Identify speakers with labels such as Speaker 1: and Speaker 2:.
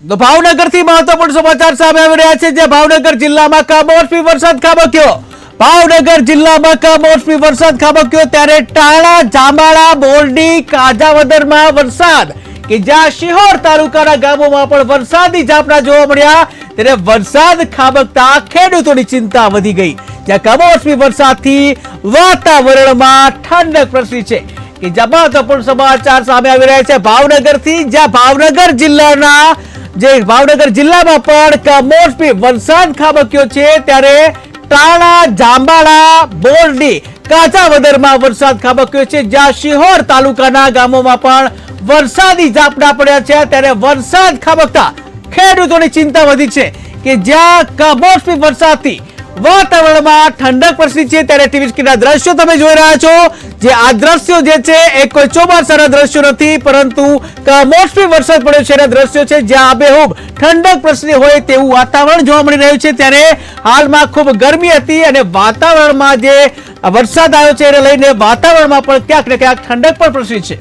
Speaker 1: તો ભાવનગરથી મહત્વપૂર્ણ સમાચાર સામે આવી રહ્યા છે જે ભાવનગર જિલ્લામાં કમોસમી વરસાદ ખાબક્યો. ભાવનગર જિલ્લામાં કમોસમી વરસાદ ખાબક્યો ત્યારે ટાણા, જાંબાળા, બોરડી, કાજાવદરમાં વરસાદ. કે જ્યાં શિહોર તાલુકાના ગામોમાં પણ વરસાદી ઝાપટા જોવા મળ્યા, ત્યારે વરસાદ ખાબકતા ખેડૂતોની ચિંતા વધી ગઈ. જ્યાં કમોસમી વરસાદથી વાતાવરણમાં ઠંડક પ્રસરી છે. કે જ્યાં મહત્વપૂર્ણ સમાચાર સામે આવી રહ્યા છે, ભાવનગરથી જ્યાં ભાવનગર જિલ્લાના જે ભાવનગર જિલ્લામાં પણ કમોસમી વરસાદ ખાબક્યો છે, ત્યારે ટાણા જાંબાળા બોરડી, કાચાવદરમાં વરસાદ ખાબક્યો છે. જ્યાં શિહોર તાલુકાના ગામોમાં પણ વરસાદી ઝાપટા પડ્યા છે. ત્યારે વરસાદ ખાબકતા ખેડૂતોની ચિંતા વધી છે કે જ્યાં કમોસમી વરસાદથી વાતાવરણમાં ઠંડક પ્રસરી છે ત્યારે ટીવી સ્ક્રીનના દ્રશ્યો તમે જોઈ રહ્યા છો. જે આ દ્રશ્યો જે છે એ કોઈ ચોમાસાના દ્રશ્યો નથી, પરંતુ કમોસમી વરસાદ પડ્યો છે એના દ્રશ્યો છે જ્યાં આબેહૂબ ઠંડક પ્રસરી હોય તેવું વાતાવરણ જોવા મળી રહ્યું છે. ત્યારે હાલમાં ખૂબ ગરમી હતી અને વાતાવરણમાં જે વરસાદ આવ્યો છે એને લઈને વાતાવરણમાં પણ ક્યાંક ને ક્યાંક ઠંડક પણ પ્રસરી છે.